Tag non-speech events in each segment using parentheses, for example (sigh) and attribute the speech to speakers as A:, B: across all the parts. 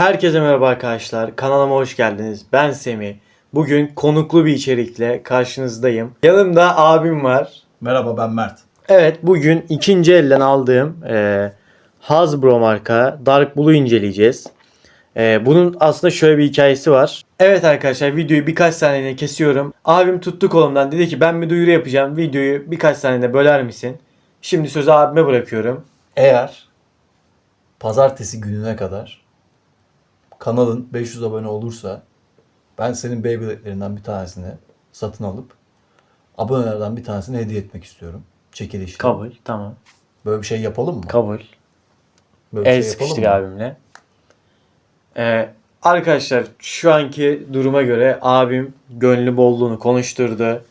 A: Herkese merhaba arkadaşlar. Kanalıma hoş geldiniz. Ben Semih. Bugün konuklu bir içerikle karşınızdayım. Yanımda abim var.
B: Merhaba ben Mert.
A: Evet bugün ikinci elden aldığım e, Hasbro marka Dark Blue'u inceleyeceğiz. E, bunun aslında şöyle bir hikayesi var. Evet arkadaşlar videoyu birkaç saniyede kesiyorum. Abim tuttu kolumdan dedi ki ben bir duyuru yapacağım. Videoyu birkaç saniyede böler misin? Şimdi sözü abime bırakıyorum.
B: Eğer pazartesi gününe kadar kanalın 500 abone olursa ben senin Beyblade'lerinden bir tanesini satın alıp abonelerden bir tanesini hediye etmek istiyorum. Çekilişle.
A: Kabul. Tamam.
B: Böyle bir şey yapalım mı?
A: Kabul.
B: Böyle bir
A: El
B: şey
A: sıkıştık
B: mı?
A: abimle. Ee, arkadaşlar şu anki duruma göre abim gönlü bolluğunu konuşturdu.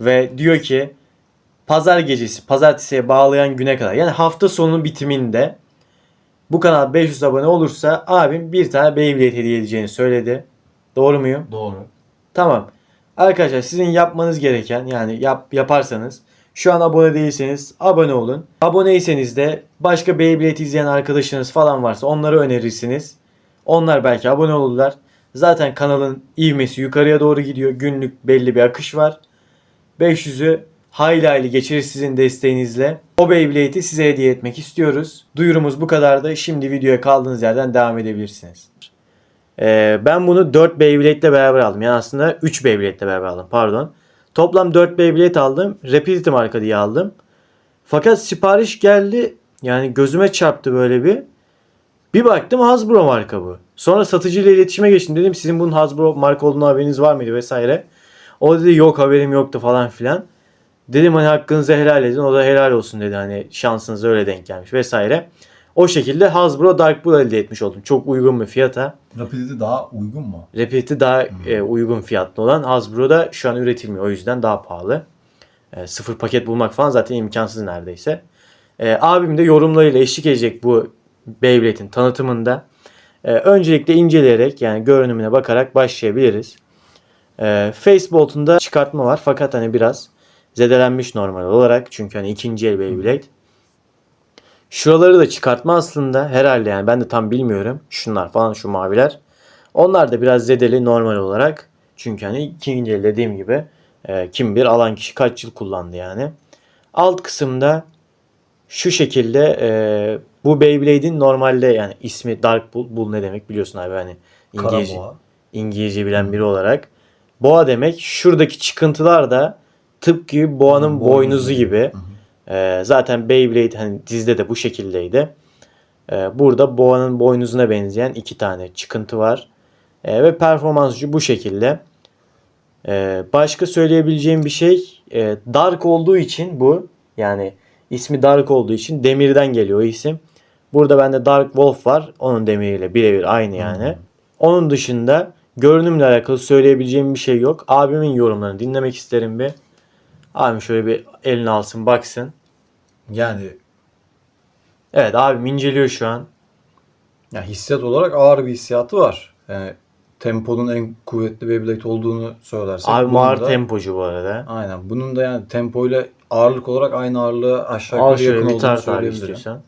A: Ve diyor ki pazar gecesi pazartesiye bağlayan güne kadar yani hafta sonu bitiminde bu kanal 500 abone olursa abim bir tane Beyblade hediye edeceğini söyledi. Doğru muyum?
B: Doğru.
A: Tamam. Arkadaşlar sizin yapmanız gereken yani yap, yaparsanız şu an abone değilseniz abone olun. Aboneyseniz de başka Beyblade izleyen arkadaşınız falan varsa onları önerirsiniz. Onlar belki abone olurlar. Zaten kanalın ivmesi yukarıya doğru gidiyor. Günlük belli bir akış var. 500'ü hayli hayli geçirir sizin desteğinizle. O Beyblade'i size hediye etmek istiyoruz. Duyurumuz bu kadardı. Şimdi videoya kaldığınız yerden devam edebilirsiniz. Ee, ben bunu 4 Beyblade beraber aldım. Yani aslında 3 Beyblade ile beraber aldım. Pardon. Toplam 4 Beyblade aldım. Rapidity marka diye aldım. Fakat sipariş geldi. Yani gözüme çarptı böyle bir. Bir baktım Hasbro marka bu. Sonra satıcıyla iletişime geçtim. Dedim sizin bunun Hasbro marka olduğunu haberiniz var mıydı vesaire. O dedi yok haberim yoktu falan filan. Dedim hani hakkınızı helal edin. O da helal olsun dedi. Hani şansınız öyle denk gelmiş vesaire. O şekilde Hasbro Dark Blue elde etmiş oldum. Çok uygun bir fiyata.
B: Rapidity daha uygun mu?
A: Rapid'i daha e, uygun fiyatlı olan Hasbro'da şu an üretilmiyor. O yüzden daha pahalı. E, sıfır paket bulmak falan zaten imkansız neredeyse. E, abim de yorumlarıyla eşlik edecek bu Beyblade'in tanıtımında. E, öncelikle inceleyerek yani görünümüne bakarak başlayabiliriz. E, Facebolt'un da çıkartma var fakat hani biraz zedelenmiş normal olarak. Çünkü hani ikinci el Beyblade. Şuraları da çıkartma aslında herhalde yani ben de tam bilmiyorum. Şunlar falan şu maviler. Onlar da biraz zedeli normal olarak. Çünkü hani ikinci el dediğim gibi e, kim bir alan kişi kaç yıl kullandı yani. Alt kısımda şu şekilde e, bu Beyblade'in normalde yani ismi Dark Bull. Bull ne demek biliyorsun abi hani İngilizce. İngilizce bilen biri olarak. Boğa demek şuradaki çıkıntılar da tıpkı boğanın
B: Boynuzu gibi.
A: Ee, zaten Beyblade hani dizide de bu şekildeydi. Ee, burada boğanın boynuzuna benzeyen iki tane çıkıntı var. Ee, ve performansçı bu şekilde. Ee, başka söyleyebileceğim bir şey e, Dark olduğu için bu yani ismi Dark olduğu için demirden geliyor o isim. Burada bende Dark Wolf var. Onun demiriyle birebir aynı yani. Onun dışında görünümle alakalı söyleyebileceğim bir şey yok. Abimin yorumlarını dinlemek isterim bir. Abim şöyle bir elini alsın baksın.
B: Yani
A: Evet abim inceliyor şu an.
B: ya hissiyat olarak ağır bir hissiyatı var. Yani temponun en kuvvetli Beyblade olduğunu söylersek.
A: Abi ağır
B: da-
A: tempocu bu arada.
B: Aynen. Bunun da yani tempoyla ağırlık olarak aynı ağırlığa aşağı
A: Al
B: yukarı yakın
A: şöyle bir
B: olduğunu
A: tart abi
B: söyleyebilirim.
A: istiyorsan.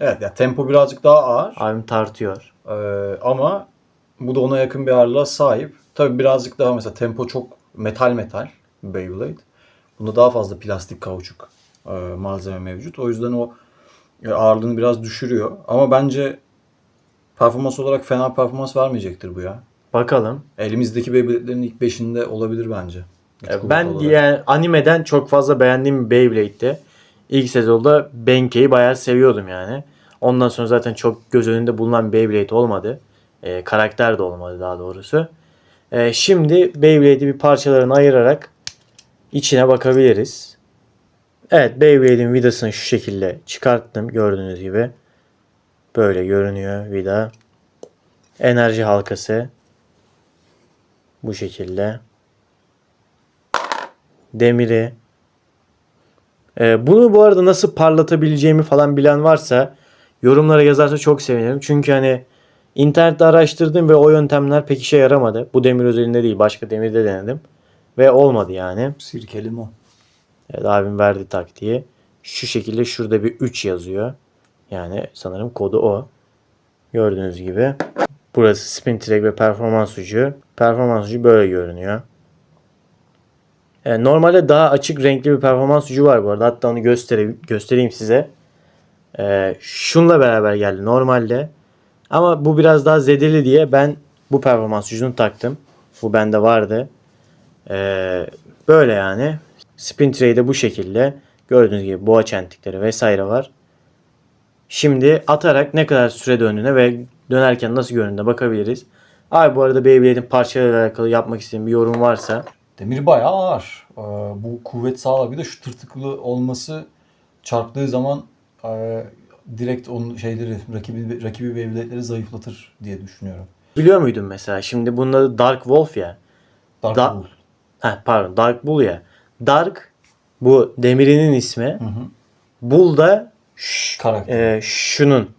B: Evet ya tempo birazcık daha ağır.
A: Abim tartıyor.
B: Ee, ama bu da ona yakın bir ağırlığa sahip. Tabi birazcık daha mesela tempo çok metal metal Beyblade. Bunda daha fazla plastik kauçuk e, malzeme mevcut. O yüzden o e, ağırlığını biraz düşürüyor. Ama bence performans olarak fena performans vermeyecektir bu ya.
A: Bakalım.
B: Elimizdeki Beyblade'lerin ilk beşinde olabilir bence. Kuvvet
A: Ben diye animeden çok fazla beğendiğim bir Beyblade'ti. İlk sezonda Benkei'yi bayağı seviyordum yani. Ondan sonra zaten çok göz önünde bulunan Beyblade olmadı. Ee, karakter de olmadı daha doğrusu. Ee, şimdi Beyblade'i bir parçalarını ayırarak içine bakabiliriz. Evet Beyblade'in vidasını şu şekilde çıkarttım gördüğünüz gibi. Böyle görünüyor vida. Enerji halkası. Bu şekilde demiri. Ee, bunu bu arada nasıl parlatabileceğimi falan bilen varsa yorumlara yazarsa çok sevinirim. Çünkü hani internette araştırdım ve o yöntemler pek işe yaramadı. Bu demir özelinde değil başka demirde denedim. Ve olmadı yani.
B: Sirkeli mi o?
A: Evet, abim verdi taktiği. Şu şekilde şurada bir 3 yazıyor. Yani sanırım kodu o. Gördüğünüz gibi. Burası spin track ve performans ucu. Performans ucu böyle görünüyor. E, normalde daha açık renkli bir performans ucu var bu arada. Hatta onu göstereyim, göstereyim size. E, şunla beraber geldi normalde. Ama bu biraz daha zedeli diye ben bu performans ucunu taktım. Bu bende vardı. E, böyle yani. Spin tray de bu şekilde. Gördüğünüz gibi boğa çentikleri vesaire var. Şimdi atarak ne kadar süre döndüğüne ve dönerken nasıl göründüğüne bakabiliriz. Abi bu arada Beyblade'in parçalarıyla alakalı yapmak istediğim bir yorum varsa
B: Demir bayağı ağır. Ee, bu kuvvet sağlar. Bir de şu tırtıklı olması çarptığı zaman e, direkt onun şeyleri rakibi rakibi Beyblade'leri zayıflatır diye düşünüyorum.
A: biliyor muydun mesela şimdi bunun adı Dark Wolf ya.
B: Dark
A: Da-
B: Bull.
A: Heh, pardon Dark Bull ya. Dark bu demirinin ismi.
B: Hı hı.
A: Bull da ş-
B: Karakter.
A: e, şunun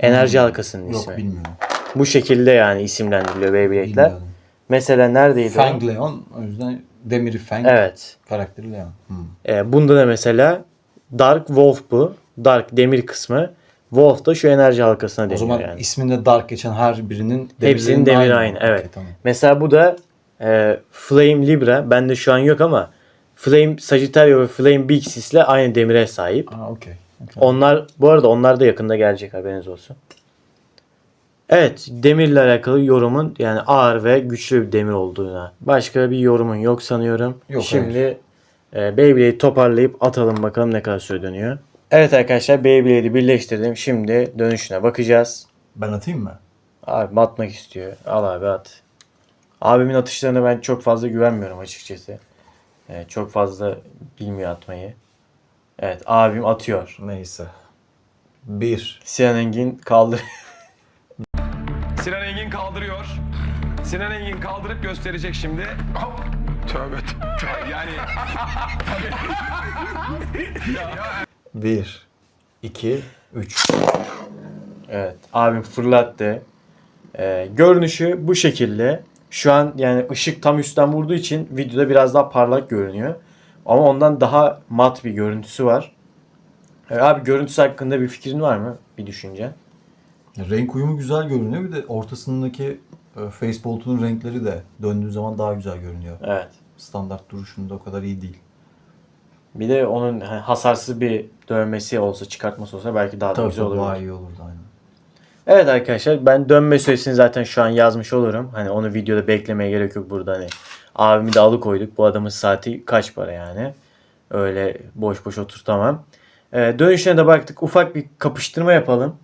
A: enerji halkasının ismi.
B: Yok bilmiyorum.
A: Bu şekilde yani isimlendiriliyor Beyblade'ler.
B: Bilmiyorum.
A: Mesela neredeydi? o?
B: Fang Leon o yüzden demiri Fang
A: Evet.
B: karakteri Leon. Hı.
A: E, bunda da mesela Dark Wolf bu. Dark demir kısmı. Wolf da şu enerji halkasına
B: O
A: deniyor
B: zaman
A: yani.
B: isminde Dark geçen her birinin
A: Hepsinin demiri aynı,
B: Okey,
A: evet.
B: tamam.
A: Mesela bu da e, Flame Libra. Bende şu an yok ama Flame Sagittario ve Flame Bixis ile aynı demire sahip.
B: Aa okey. okey.
A: Onlar bu arada onlar da yakında gelecek haberiniz olsun. Evet demirle alakalı yorumun yani ağır ve güçlü bir demir olduğuna. Başka bir yorumun yok sanıyorum.
B: Yok,
A: Şimdi e, Beyblade'i toparlayıp atalım bakalım ne kadar süre dönüyor. Evet arkadaşlar Beyblade'i birleştirdim. Şimdi dönüşüne bakacağız.
B: Ben atayım mı?
A: Abi atmak istiyor. Al abi at. Abimin atışlarına ben çok fazla güvenmiyorum açıkçası. E, çok fazla bilmiyor atmayı. Evet abim atıyor.
B: Neyse. Bir.
A: Sinan Engin kaldır. (laughs)
C: Sinan Engin kaldırıyor. Sinan Engin kaldırıp gösterecek şimdi. Hop. (laughs) Tövbe tövbe. Yani (laughs)
B: Bir. iki, Üç.
A: Evet abim fırlattı. Ee, görünüşü bu şekilde. Şu an yani ışık tam üstten vurduğu için videoda biraz daha parlak görünüyor. Ama ondan daha mat bir görüntüsü var. Ee, abi görüntüsü hakkında bir fikrin var mı? Bir düşünce.
B: Renk uyumu güzel görünüyor. Bir de ortasındaki e, face bolt'un renkleri de döndüğü zaman daha güzel görünüyor.
A: Evet.
B: Standart duruşunda o kadar iyi değil.
A: Bir de onun hani hasarsız bir dövmesi olsa, çıkartması olsa belki daha da
B: Tabii
A: güzel
B: tabii
A: olurdu.
B: daha iyi olurdu aynen.
A: Evet arkadaşlar ben dönme süresini zaten şu an yazmış olurum. Hani onu videoda beklemeye gerek yok burada hani. Abimi de alıkoyduk. Bu adamın saati kaç para yani. Öyle boş boş oturtamam. Ee, dönüşüne de baktık. Ufak bir kapıştırma yapalım.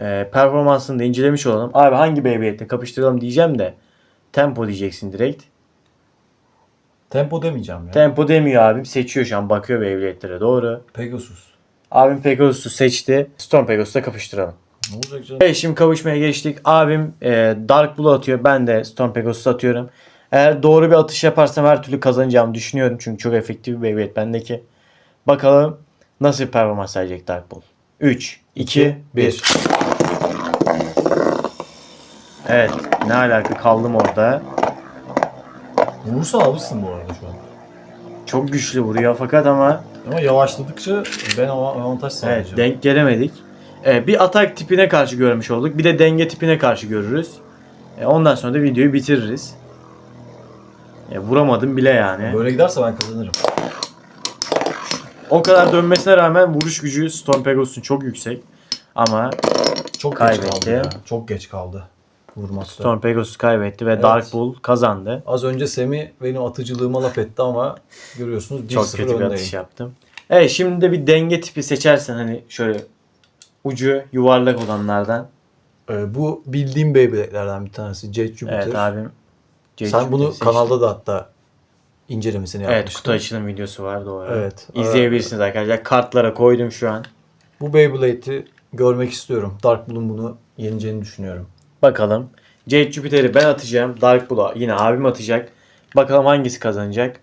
A: Ee, performansını da incelemiş olalım. Abi hangi Beyblade'le kapıştıralım diyeceğim de. Tempo diyeceksin direkt.
B: Tempo demeyeceğim ya.
A: Tempo demiyor abim. Seçiyor şu an. Bakıyor Beyblade'lere doğru.
B: Pegasus.
A: Abim Pegasus'u seçti. Storm Pegasus'la kapıştıralım.
B: Ne olacak canım?
A: Evet şimdi kavuşmaya geçtik. Abim e, Dark Blue atıyor. Ben de Storm Pegasus atıyorum. Eğer doğru bir atış yaparsam her türlü kazanacağımı düşünüyorum. Çünkü çok efektif bir Beyblade bendeki. Bakalım nasıl bir performans verecek Dark Bull. 3, 2, 1. Evet ne alaka kaldım orada.
B: Vurursa alırsın bu arada şu an.
A: Çok güçlü vuruyor fakat ama
B: Ama yavaşladıkça ben av- avantaj
A: evet,
B: sağlayacağım.
A: denk gelemedik. E, bir atak tipine karşı görmüş olduk. Bir de denge tipine karşı görürüz. E, ondan sonra da videoyu bitiririz. E, vuramadım bile yani.
B: Böyle giderse ben kazanırım.
A: O kadar dönmesine rağmen vuruş gücü Storm Pegasus'un çok yüksek. Ama
B: Çok
A: Kaybetti.
B: geç kaldı ya. Çok geç kaldı. Vurmakta.
A: Storm Pegasus kaybetti ve
B: Evet.
A: Dark Bull kazandı.
B: Az önce Semi benim atıcılığıma laf etti ama görüyorsunuz 1-0
A: Çok kötü bir atış yaptım. Evet şimdi de bir denge tipi seçersen hani şöyle ucu yuvarlak olanlardan.
B: Ee, bu bildiğim Beyblade'lerden bir tanesi. Jet Jupiter.
A: Evet abim.
B: Sen bunu
A: seçti.
B: kanalda da hatta incelemesini
A: Evet
B: yapmıştın.
A: kutu açılım videosu var doğru.
B: Evet.
A: İzleyebilirsiniz arkadaşlar. Kartlara koydum şu an.
B: Bu Beyblade'i görmek istiyorum. Dark Bull'un bunu yeneceğini düşünüyorum.
A: Bakalım. Jade Jupiter'i ben atacağım. Dark Bull'a yine abim atacak. Bakalım hangisi kazanacak.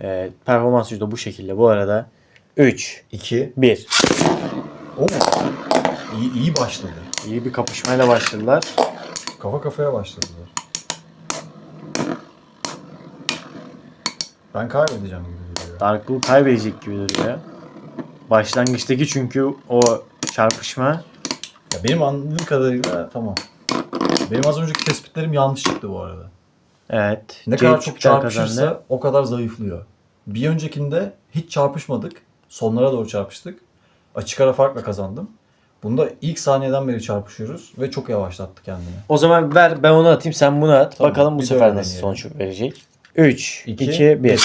A: Ee, performans yüzde bu şekilde bu arada. 3,
B: 2.
A: 1.
B: O mu? İyi, iyi başladı.
A: İyi bir kapışmayla başladılar.
B: Kafa kafaya başladılar. Ben kaybedeceğim gibi duruyor.
A: Dark Bull kaybedecek gibi duruyor. Başlangıçtaki çünkü o çarpışma
B: Ya benim anladığım kadarıyla tamam. Benim az önceki tespitlerim yanlış çıktı bu arada.
A: Evet.
B: Ne
A: Jade
B: kadar çok çarpışırsa
A: kazandı.
B: o kadar zayıflıyor. Bir öncekinde hiç çarpışmadık. Sonlara doğru çarpıştık. Açık ara farkla kazandım. Bunda ilk saniyeden beri çarpışıyoruz ve çok yavaşlattı kendini.
A: O zaman ver ben onu atayım sen bunu at.
B: Tamam,
A: Bakalım bu sefer nasıl
B: deneyelim.
A: sonuç verecek. 3,
B: İki,
A: 2, 1.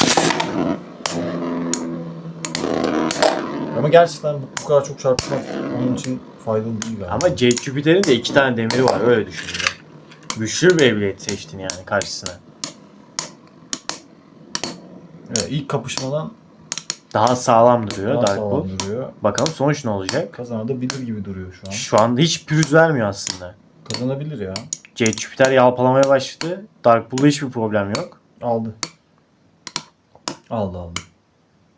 B: Ama gerçekten bu, bu kadar çok çarpışmak onun için faydalı değil galiba.
A: Ama Jade Jupiter'in de iki tane demiri var öyle düşünün. Güçlü bir Beyblade seçtin yani karşısına.
B: Evet, ilk kapışmadan
A: Daha sağlam duruyor
B: daha
A: Dark Bull.
B: sağlam duruyor.
A: Bakalım sonuç ne olacak?
B: Kazanabilir gibi duruyor şu an.
A: Şu anda hiç pürüz vermiyor aslında.
B: Kazanabilir ya.
A: Jade Jupiter yalpalamaya başladı. Dark Bull'da hiçbir problem yok.
B: Aldı. Aldı aldı.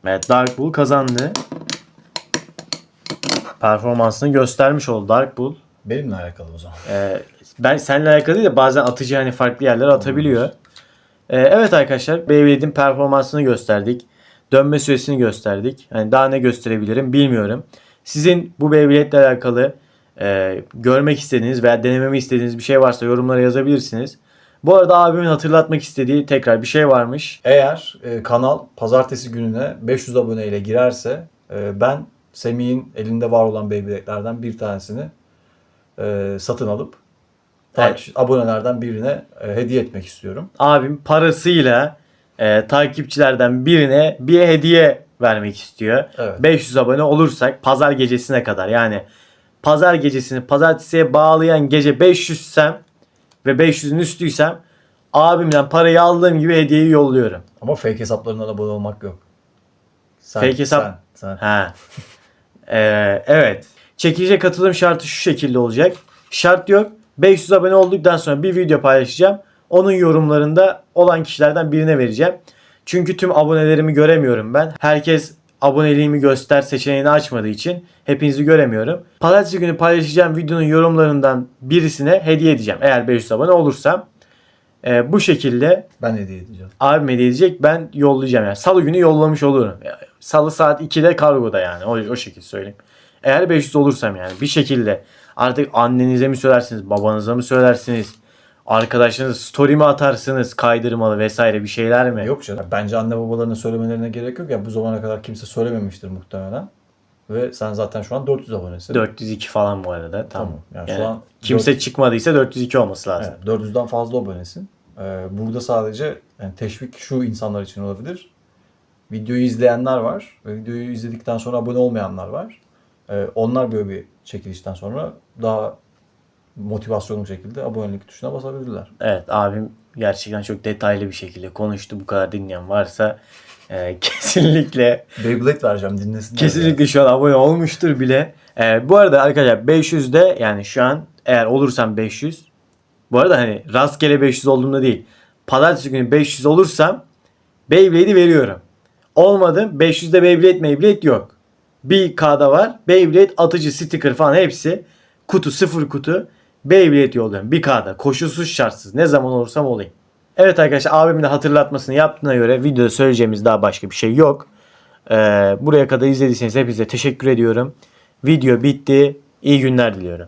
A: Evet Dark Bull kazandı. Performansını göstermiş oldu Dark Bull.
B: Benimle alakalı o zaman.
A: Ee, ben seninle alakalı değil de bazen atıcı hani farklı yerlere atabiliyor. Ee, evet arkadaşlar Beyblade'in performansını gösterdik. Dönme süresini gösterdik. Hani daha ne gösterebilirim bilmiyorum. Sizin bu Beyblade ile alakalı e, görmek istediğiniz veya denememi istediğiniz bir şey varsa yorumlara yazabilirsiniz. Bu arada abimin hatırlatmak istediği tekrar bir şey varmış.
B: Eğer e, kanal pazartesi gününe 500 aboneyle girerse e, ben Semih'in elinde var olan Beyblade'lerden bir tanesini e, satın alıp takip- abonelerden birine e, hediye etmek istiyorum.
A: Abim parasıyla e, takipçilerden birine bir hediye vermek istiyor.
B: Evet.
A: 500 abone olursak pazar gecesine kadar yani pazar gecesini pazartesiye bağlayan gece 500 sem ve 500'ün üstüysem abimden parayı aldığım gibi hediyeyi yolluyorum.
B: Ama fake hesaplarından abone olmak yok. Sen,
A: Fake hesap-
B: Sen, sen.
A: Ha. (laughs) Ee, evet. Çekilişe katılım şartı şu şekilde olacak. Şart yok. 500 abone olduktan sonra bir video paylaşacağım. Onun yorumlarında olan kişilerden birine vereceğim. Çünkü tüm abonelerimi göremiyorum ben. Herkes aboneliğimi göster seçeneğini açmadığı için hepinizi göremiyorum. Pazartesi günü paylaşacağım videonun yorumlarından birisine hediye edeceğim. Eğer 500 abone olursam. Ee, bu şekilde
B: Ben hediye edeceğim.
A: abim hediye edecek ben yollayacağım yani. Salı günü yollamış olurum. Yani Salı saat 2'de kargoda yani o, o şekilde söyleyeyim. Eğer 500 olursam yani bir şekilde artık annenize mi söylersiniz babanıza mı söylersiniz arkadaşlarınız story mi atarsınız kaydırmalı vesaire bir şeyler mi?
B: Yok canım. Bence anne babalarına söylemelerine gerek yok ya. Bu zamana kadar kimse söylememiştir muhtemelen. Ve sen zaten şu an 400 abonesin.
A: 402 falan bu arada. Tamam.
B: Tamam. Yani
A: Yani
B: şu an
A: kimse
B: dört-
A: çıkmadıysa 402 olması lazım.
B: Evet, 400'den fazla abonesin. Ee, burada sadece yani teşvik şu insanlar için olabilir. Videoyu izleyenler var. Ve videoyu izledikten sonra abone olmayanlar var. Ee, onlar böyle bir çekilişten sonra daha motivasyonlu bir şekilde abonelik tuşuna basabilirler.
A: Evet abim gerçekten çok detaylı bir şekilde konuştu. Bu kadar dinleyen varsa e, (laughs) kesinlikle
B: Beyblade vereceğim dinlesinler.
A: Kesinlikle şu an abone olmuştur bile. Ee, bu arada arkadaşlar 500'de yani şu an eğer olursam 500 bu arada hani rastgele 500 olduğumda değil. Pazartesi günü 500 olursam Beyblade'i veriyorum. Olmadı 500'de Beyblade Beyblade yok. Bir K'da var. Beyblade atıcı sticker falan hepsi. Kutu sıfır kutu. Beyblade yolluyorum. Bir K'da. Koşulsuz şartsız. Ne zaman olursam olayım. Evet arkadaşlar abimin de hatırlatmasını yaptığına göre videoda söyleyeceğimiz daha başka bir şey yok. Ee, buraya kadar izlediyseniz hepinize teşekkür ediyorum. Video bitti. İyi günler diliyorum.